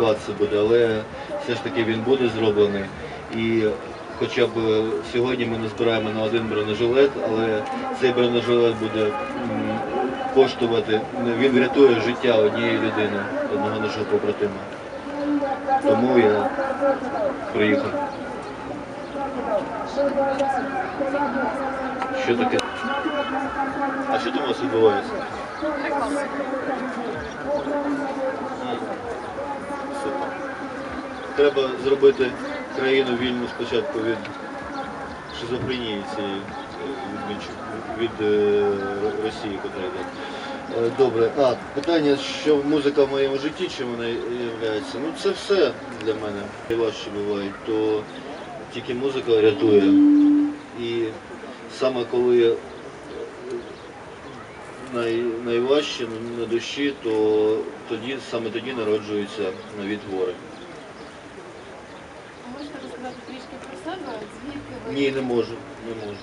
це буде, але все ж таки він буде зроблений. І хоча б сьогодні ми назбираємо на один бронежилет, але цей бронежилет буде коштувати, він врятує життя однієї людини, одного нашого побратима. Тому я приїхав. Що таке? А що вас відбувається? Треба зробити країну вільну спочатку від шизофренії цієї е, від, від е, Росії, яка йде. Е, Добре, а питання, що музика в моєму житті, чим вона є? Ну це все для мене. Найважче буває, то тільки музика рятує. І саме коли най, найважче на душі, то тоді саме тоді народжуються нові твори. А можете розказати трішки про себе? Звідки ви? Ні, не можу, не можу.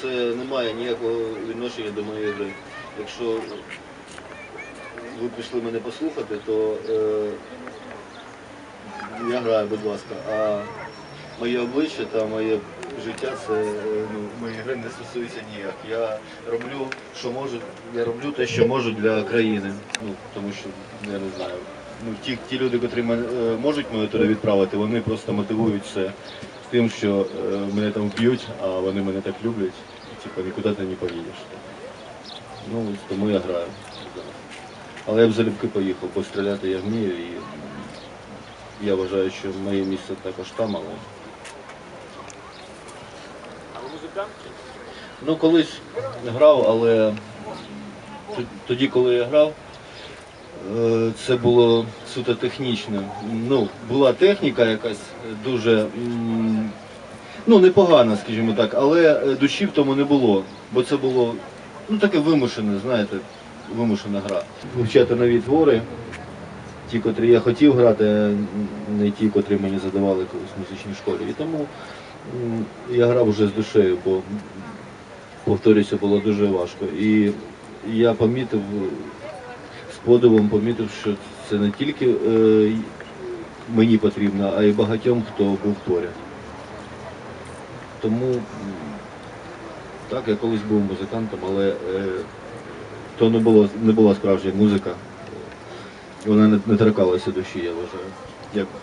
Це не має ніякого відношення до моєї гри. Якщо ви пішли мене послухати, то е, я граю, будь ласка. А моє обличчя та моє життя це е, ну, моєї гри не стосується ніяк. Я роблю, що можу, я роблю те, що можу для країни. Ну, тому що я не знаю. Ну, ті, ті люди, котрі е, можуть мене туди відправити, вони просто мотивують це тим, що е, мене там вб'ють, а вони мене так люблять, типу, нікуди ти не поїдеш. Ну, тому я граю. Але я б залюбки поїхав, постріляти я вмію і я вважаю, що моє місце також там, але. Ну, колись грав, але тоді, коли я грав, е, це було суто технічно. Ну, була техніка якась дуже ну, непогана, скажімо так, але е, душі в тому не було, бо це було ну, таке вимушене, знаєте, вимушена гра. Вивчати нові твори, ті, котрі я хотів грати, не ті, котрі мені задавали колись в музичній школі. І тому я грав вже з душею, бо повторюся, було дуже важко. І я помітив, з подивом помітив, що це не тільки е, мені потрібно, а й багатьом, хто був поряд. Тому так, я колись був музикантом, але е, то не, було, не була справжня музика. Вона не, не торкалася душі, я вважаю. Дякую.